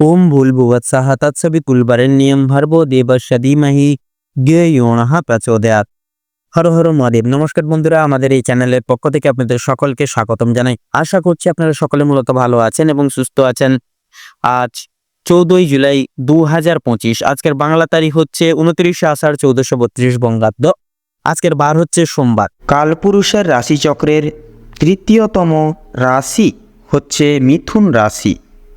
ओम भूलभुवत्सः तत्सवितुल्बरेण्यं भर्गो দেবস্য ধীমহি জ্ঞেয়ণঃ প্রচোদয়াৎ হর হর মহাদেব নমস্কার বন্ধুরা আমাদের এই চ্যানেলের পক্ষ থেকে আপনাদের সকলকে স্বাগতম জানাই আশা করছি আপনারা সকলে মূলত ভালো আছেন এবং সুস্থ আছেন আজ চৌদ্দই জুলাই দু হাজার পঁচিশ আজকের বাংলা তারিখ হচ্ছে উনত্রিশে আষাঢ় চৌদ্দশো বত্রিশ বঙ্গাব্দ আজকের বার হচ্ছে সোমবার কালপুরুষের রাশিচক্রের তৃতীয়তম রাশি হচ্ছে মিথুন রাশি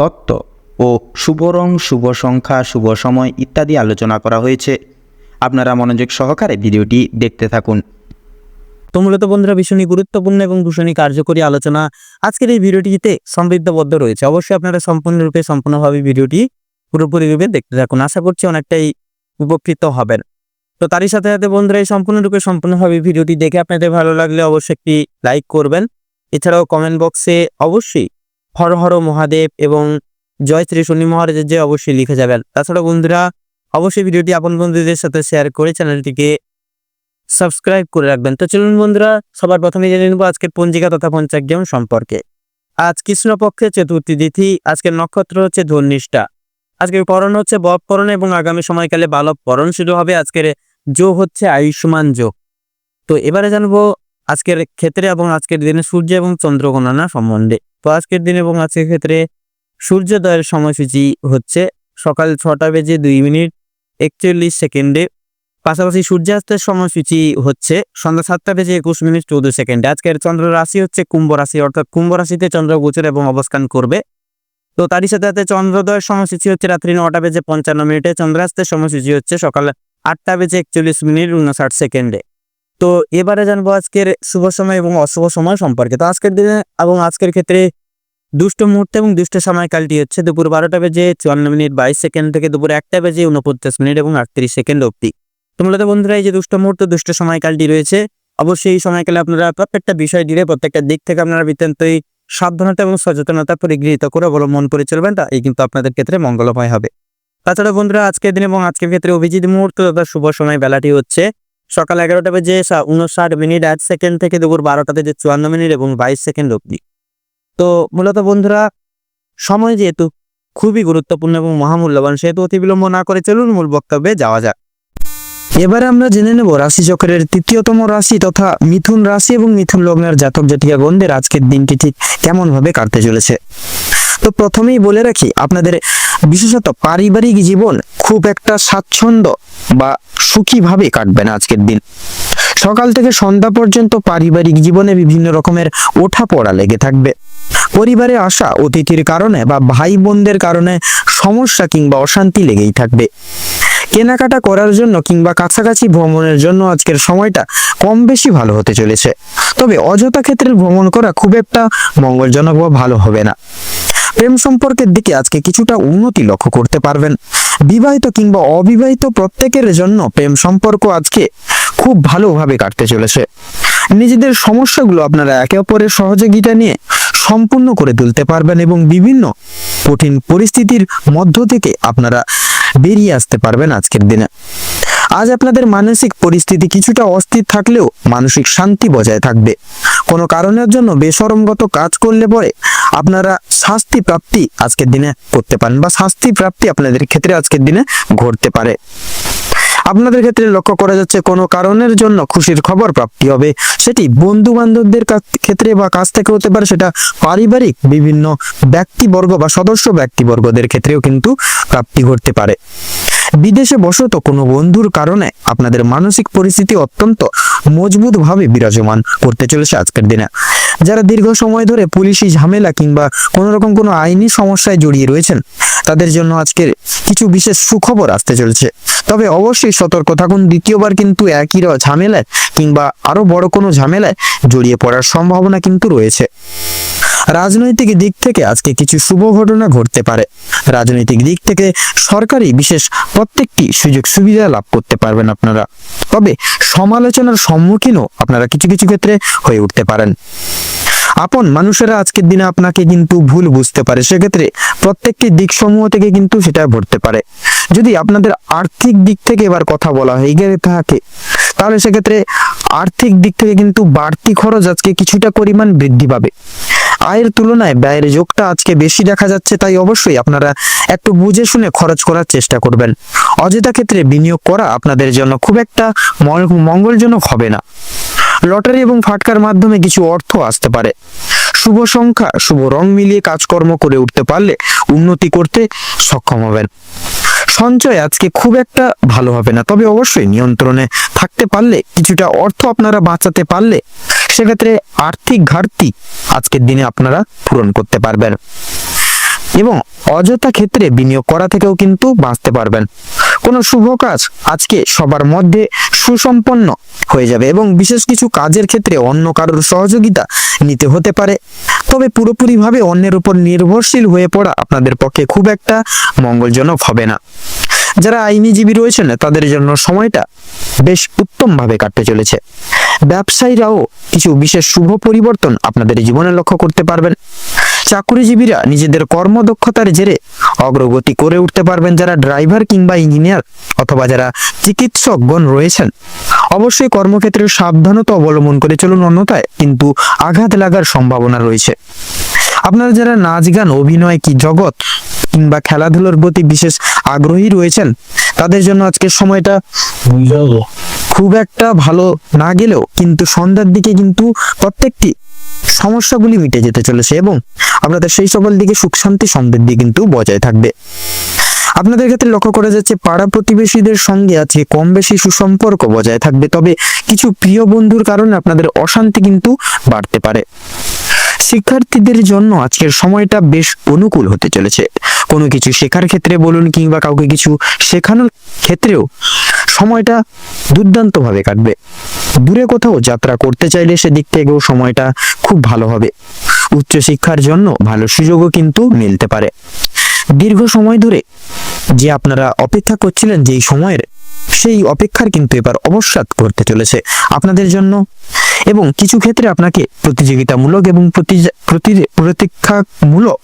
তত্ত্ব ও শুভ রং শুভ সংখ্যা, শুভ সময় ইত্যাদি আলোচনা করা হয়েছে। আপনারা মনোযোগ সহকারে ভিডিওটি দেখতে থাকুন। তো মূলত বন্ধুরা, ভীষণই গুরুত্বপূর্ণ এবং ভীষণই কার্যকরী আলোচনা আজকের এই ভিডিওটিতে সমৃদ্ধবদ্ধ রয়েছে। অবশ্যই আপনারা সম্পূর্ণরূপে, সম্পূর্ণভাবে ভিডিওটি পুরোপুরিরূপে দেখতে থাকুন। আশা করছি অনেকটাই উপকৃত হবেন। তো তারই সাথে সাথে বন্ধুরা, এই সম্পূর্ণরূপে, সম্পূর্ণভাবে ভিডিওটি দেখে আপনাদের ভালো লাগলে অবশ্যই একটি লাইক করবেন। এছাড়াও কমেন্ট বক্সে অবশ্যই হর হর মহাদেব এবং জয় শ্রী শনি মহারাজের যে অবশ্যই লিখে যাবেন। তাছাড়া বন্ধুরা, অবশ্যই ভিডিওটি আপন বন্ধুদের সাথে শেয়ার করে চ্যানেলটিকে সাবস্ক্রাইব করে রাখবেন। তো চলুন বন্ধুরা, সবার প্রথমে জেনে নেব আজকের পঞ্জিকা তথা পঞ্চাগ্রাম সম্পর্কে। আজ কৃষ্ণপক্ষে চতুর্থী তিথি, আজকের নক্ষত্র হচ্ছে ধর্নিষ্ঠা। আজকের পরন হচ্ছে বপ পরন এবং আগামী সময়কালে বালক পরন শুরু হবে। আজকের যোগ হচ্ছে আয়ুষ্মান যোগ। তো এবারে জানব আজকের ক্ষেত্রে এবং আজকের দিনে সূর্য এবং চন্দ্র গণনা সম্বন্ধে। তো আজকের দিন এবং আজকের ক্ষেত্রে সূর্যোদয়ের সময়সূচি হচ্ছে সকাল ছটা বেজে দুই মিনিট একচল্লিশ সেকেন্ডে। পাশাপাশি সূর্যাস্তের সময়সূচি হচ্ছে সন্ধ্যা সাতটা বেজে একুশ মিনিট চৌদ্দ সেকেন্ডে। আজকের চন্দ্র রাশি হচ্ছে কুম্ভ রাশি, অর্থাৎ কুম্ভ রাশিতে চন্দ্র গোচর এবং অবস্থান করবে। তো তারই সাথে সাথে চন্দ্রোদয়ের সময়সূচি হচ্ছে রাত্রি নটা বেজে পঞ্চান্ন মিনিটে। চন্দ্রাস্তের সময়সূচি হচ্ছে সকাল আটটা বেজে একচল্লিশ মিনিট উনষাট সেকেন্ডে। তো এবারে জানব আজকের শুভ সময় এবং অশুভ সময় সম্পর্কে। তো আজকের দিনে এবং আজকের ক্ষেত্রে দুষ্ট মুহূর্ত এবং দুষ্ট সময়কালটি হচ্ছে দুপুর বারোটা বেজে চুয়ান্ন মিনিট বাইশ সেকেন্ড থেকে দুপুর একটা বেজে উনপঞ্চাশ মিনিট এবং আটত্রিশ সেকেন্ড অবধি। তো মূলত বন্ধুরা, এই যে দুষ্ট মুহূর্ত, দুষ্ট সময়কালটি রয়েছে, অবশ্যই এই সময়কালে আপনারা প্রত্যেকটা বিষয় দিয়ে প্রত্যেকটা দিক থেকে আপনারা বিত্তান্তই সাবধানতা এবং সচেতনতা পরিগৃহীত করে অবলম্বন করে চলবেন, তা এই কিন্তু আপনাদের ক্ষেত্রে মঙ্গলময় হবে। তাছাড়া বন্ধুরা, আজকের দিন এবং আজকের ক্ষেত্রে অভিজিৎ মুহূর্ত তথা শুভ সময় বেলাটি হচ্ছে সকাল এগারোটা বেজে উনষাট মিনিট এক সেকেন্ড থেকে দুপুর বারোটা বেজে চুয়ান্ন মিনিট এবং বাইশ সেকেন্ড অবধি। তো মূলত বন্ধুরা, সময় যেহেতু খুবই গুরুত্বপূর্ণ এবং মহামূল্যবান, সেহেতু অতি বিলম্ব না করে চলুন মূল বক্তব্যে যাওয়া যাক। এবারে আমরা জেনে নেব রাশিচক্রের তৃতীয়তম রাশি তথা মিথুন রাশি এবং মিথুন লগ্নের জাতক জাতিকা গণদের আজকের দিনটি ঠিক কেমন ভাবে কাটতে চলেছে। তো প্রথমেই বলে রাখি, আপনাদের বিশেষত পারিবারিক জীবন খুব একটা স্বাচ্ছন্দ্য বা সুখীভাবে কাটবে না আজকের দিন। সকাল থেকে সন্ধ্যা পর্যন্ত পারিবারিক জীবনে বিভিন্ন রকমের ওঠা পড়া লেগে থাকবে। পরিবারে আসা অতিথির কারণে বা ভাই বোনদের কারণে সমস্যা কিংবা অশান্তি লেগেই থাকবে। কেনাকাটা করার জন্য কিংবা কাছাকাছি ভ্রমণের জন্য আজকের সময়টা কম বেশি ভালো হতে চলেছে। তবে অযথা ক্ষেত্রে ভ্রমণ করা খুব একটা মঙ্গলজনক বা ভালো হবে না। প্রেম সম্পর্কের দিকে আজকে কিছুটা উন্নতি লক্ষ্য করতে পারবেন। বিবাহিত কিংবা অবিবাহিত প্রত্যেকের জন্য প্রেম সম্পর্ক আজকে খুব ভালোভাবে কাটতে চলেছে। নিজেদের সমস্যাগুলো আপনারা একে অপরের সহযোগিতা নিয়ে সম্পূর্ণ করে তুলতে পারবেন এবং বিভিন্ন কঠিন পরিস্থিতির মধ্য থেকে আপনারা বেরিয়ে আসতে পারবেন আজকের দিনে। আজ আপনাদের মানসিক পরিস্থিতি কিছুটা অস্থির থাকলেও মানসিক শান্তি বজায় থাকবে। কোনো কারণের জন্য বেসরমগত কাজ করলে পরে আপনারা শাস্তি প্রাপ্তি আজকের দিনে করতে পারেন বা শাস্তি প্রাপ্তি আপনাদের ক্ষেত্রে আজকের দিনে ঘটতে পারে। আপনাদের ক্ষেত্রে লক্ষ্য করা যাচ্ছে কোনো কারণের জন্য খুশির খবর প্রাপ্তি হবে। সেটি বন্ধু বান্ধবদের ক্ষেত্রে বা কাছ থেকে হতে পারে, সেটা পারিবারিক বিভিন্ন ব্যক্তিবর্গ বা সদস্য ব্যক্তিবর্গদের ক্ষেত্রেও কিন্তু প্রাপ্তি ঘটতে পারে। বিদেশে বসত কোনো বন্ধুর কারণে আপনাদের মানসিক পরিস্থিতি অত্যন্ত মজবুতভাবে বিরাজমান করতে চলেছে আজকের দিনে। যারা দীর্ঘ সময় ধরে পুলিশি ঝামেলা কিংবা কোনো রকম কোনো আইনি সমস্যায় জড়িয়ে রয়েছেন, তাদের জন্য আজকের কিছু বিশেষ সুখবর আসতে চলেছে। তবে অবশ্যই সতর্ক থাকুন, দ্বিতীয়বার কিন্তু একই ঝামেলায় কিংবা আরও বড় কোনো ঝামেলায় জড়িয়ে পড়ার সম্ভাবনা কিন্তু রয়েছে। রাজনৈতিক দিক থেকে আজকে কিছু শুভ ঘটনা ঘটতে পারে। রাজনৈতিক দিক থেকে সরকারি বিশেষ প্রত্যেকটি সুযোগ সুবিধা লাভ করতে পারবেন আপনারা। তবে সমালোচনার সম্মুখীনও আপনারা কিছু কিছু ক্ষেত্রে হয়ে উঠতে পারেন। আপন মানুষেরা আজকের দিনে আপনাকে কিন্তু ভুল বুঝতে পারে। সেক্ষেত্রে প্রত্যেকটি দিক সমূহ থেকে কিন্তু সেটা ঘটতে পারে। যদি আপনাদের আর্থিক দিক থেকে এবার কথা বলা হয়ে গিয়ে থাকে, তাহলে সেক্ষেত্রে আর্থিক দিক থেকে কিন্তু বাড়তি খরচ আজকে কিছুটা পরিমাণ বৃদ্ধি পাবে। আয়ের তুলনায় ব্যয়ের যোগটা আজকে বেশি দেখা যাচ্ছে, তাই অবশ্যই আপনারা একটু বুঝে শুনে খরচ করার চেষ্টা করবেন। অযথা ক্ষেত্রে বিনিয়োগ করা আপনাদের জন্য খুব একটা মঙ্গ- মঙ্গলজনক হবে না। লটারি এবং ফাটকার মাধ্যমে কিছু অর্থ আসতে পারে। শুভ সংখ্যা, শুভ রং মিলিয়ে কাজকর্ম করে উঠতে পারলে উন্নতি করতে সক্ষম হবেন। সঞ্চয় আজকে খুব একটা ভালো হবে না, তবে অবশ্যই নিয়ন্ত্রণে থাকতে পারলে কিছুটা অর্থ আপনারা বাঁচাতে পারলে সেক্ষেত্রে আর্থিক ঘাটতি আজকের দিনে আপনারা পূরণ করতে পারবেন। এবং অযথা ক্ষেত্রে বিনিয়োগ করা থেকেও কিন্তু বাঁচতে পারবেন। কোনো শুভ কাজ আজকে সবার মধ্যে সুসম্পন্ন হয়ে যাবে এবং বিশেষ কিছু কাজের ক্ষেত্রে অন্য কারোর সহযোগিতা নিতে হতে পারে। তবে পুরোপুরিভাবে অন্যের উপর নির্ভরশীল হয়ে পড়া আপনাদের পক্ষে খুব একটা মঙ্গলজনক হবে না। যারা আইনিজীবী রয়েছেন, তাদের জন্য সময়টা বেশ উত্তমভাবে কাটতে চলেছে। ব্যবসায়ীরাও কিছু বিশেষ শুভ পরিবর্তন আপনাদের জীবনে লক্ষ্য করতে পারবেন। চাকরিজীবীরা নিজেদের কর্মদক্ষতার জেরে অগ্রগতি করে উঠতে পারবেন যারা ড্রাইভার কিংবা ইঞ্জিনিয়ার অথবা যারা চিকিৎসকগণ রয়েছেন। অবশ্যই কর্মক্ষেত্রে সাবধানতা অবলম্বন করে চলুন অন্যথায় কিন্তু আঘাত লাগার সম্ভাবনা রয়েছে। আপনারা যারা নাচ গান, অভিনয় কি জগৎ কিংবা খেলাধুলোর প্রতি বিশেষ আগ্রহী রয়েছেন? তাদের জন্য আজকের সময়টা খুব একটা ভালো না গেলেও কিন্তু সন্ধ্যার দিকে কিন্তু প্রত্যেকটি সমস্যাগুলি মিটে যেতে চলেছে এবং আপনাদের সেই সকল দিকে সুখ শান্তি সমৃদ্ধি কিন্তু বজায় থাকবে। আপনাদের ক্ষেত্রে লক্ষ্য করা যাচ্ছে পাড়া প্রতিবেশীদের সঙ্গে আছে কম বেশি সুসম্পর্ক বজায় থাকবে তবে কিছু প্রিয় বন্ধুর কারণে আপনাদের অশান্তি কিন্তু বাড়তে পারে। শিক্ষার্থীদের জন্য আজকের সময়টা বেশ অনুকূল হতে চলেছে। কোনো কিছু শেখার ক্ষেত্রে বলুন কিংবা কাউকে কিছু শেখানোর ক্ষেত্রেও সময়টা দুর্দান্তভাবে কাটবে। দূরে কোথাও যাত্রা করতে চাইলে সেদিক থেকেও সময়টা খুব ভালো হবে। উচ্চশিক্ষার জন্য ভালো সুযোগও কিন্তু মিলতে পারে। দীর্ঘ সময় ধরে যে আপনারা অপেক্ষা করছিলেন যেই সময়ের, সেই অপেক্ষার কিন্তু এবার অবসাদ করতে চলেছে। আপনাদের জন্য এবং কিছু ক্ষেত্রে আপনাকে প্রতিযোগিতামূলক এবং প্রতি- প্রতি- প্রতীক্ষামূলক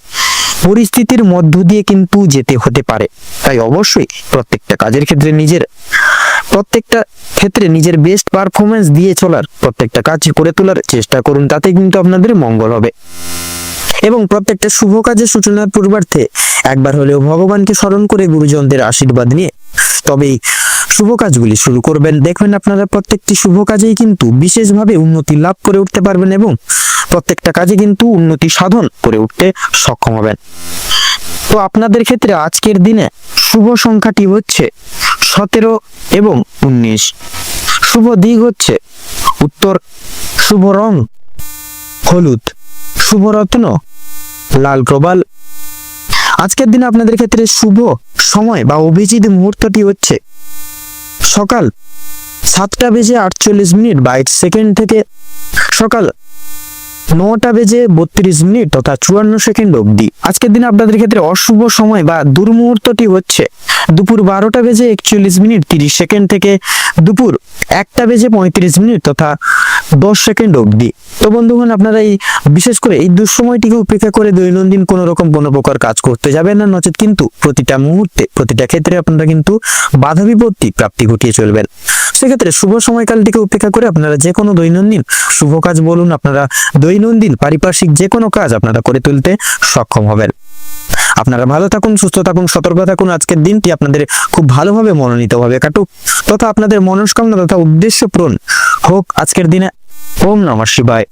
পরিস্থিতির মধ্য দিয়ে কিন্তু যেতে হতে পারে। তাই অবশ্যই প্রত্যেকটা কাজের ক্ষেত্রে নিজের, প্রত্যেকটা ক্ষেত্রে নিজের বেস্ট পারফরমেন্স দিয়ে চলার, প্রত্যেকটা কাজ করে তোলার চেষ্টা করুন, তাতে কিন্তু আপনাদের মঙ্গল হবে। এবং প্রত্যেকটা শুভ কাজের সূচনার পূর্বার্থে একবার হলেও ভগবানকে স্মরণ করে গুরুজনদের আশীর্বাদ নিয়ে তবেই শুভ কাজগুলি শুরু করবেন। দেখবেন আপনারা প্রত্যেকটি শুভ কাজেই কিন্তু বিশেষভাবে উন্নতি লাভ করে উঠতে পারবেন এবং প্রত্যেকটা কাজে কিন্তু উন্নতি সাধন করে উঠতে সক্ষম হবেন। তো আপনাদের ক্ষেত্রে আজকের দিনে শুভ সংখ্যাটি হচ্ছে সতেরো এবং উনিশ। শুভ দিক হচ্ছে উত্তর, শুভ রং হলুদ। শুভ রত্ন লাল প্রবাল আজকের দিনে আপনাদের ক্ষেত্রে শুভ সময় বা অভিজিৎ মুহূর্তটি হচ্ছে সকাল সাতটা বেজে আটচল্লিশ মিনিট বাইশ সেকেন্ড থেকে সকাল নটা বেজে বত্রিশ মিনিট তথা চুয়ান্ন সেকেন্ড অবধি। আজকের দিনে আপনাদের ক্ষেত্রে অশুভ সময় বা দুর্মুহূর্তটি হচ্ছে দুপুর বারোটা বেজে একচল্লিশ মিনিট তিরিশ সেকেন্ড থেকে দুপুর একটা বেজে পঁয়ত্রিশ মিনিট তথা দশ সেকেন্ড অবধি। তো বন্ধুগণ, আপনারা এই বিশেষ করে এই দুঃসময়টিকে উপেক্ষা করে দৈনন্দিন কোনো রকম কোনো প্রকার কাজ করতে যাবেন না, নচেত কিন্তু প্রতিটা মুহূর্তে, প্রতিটা ক্ষেত্রে আপনারা কিন্তু বাধা বিপত্তি প্রাপ্তি ঘটিয়ে চলবেন। সেক্ষেত্রে শুভ সময়কালটিকে উপেক্ষা করে আপনারা যে কোনো দৈনন্দিন শুভ কাজ বলুন, আপনারা দৈনন্দিন পারিপার্শ্বিক যে কোনো কাজ আপনারা করে তুলতে সক্ষম হবেন। আপনারা ভালো থাকুন, সুস্থ থাকুন, সতর্ক থাকুন, আজকের দিনটি আপনাদের খুব ভালোভাবে মনোনীত হবে কাটুক। তথা আপনাদের মনস্কামনা তথা উদ্দেশ্য পূরণ হোক আজকের দিনে। ওম নমঃ শিবায়।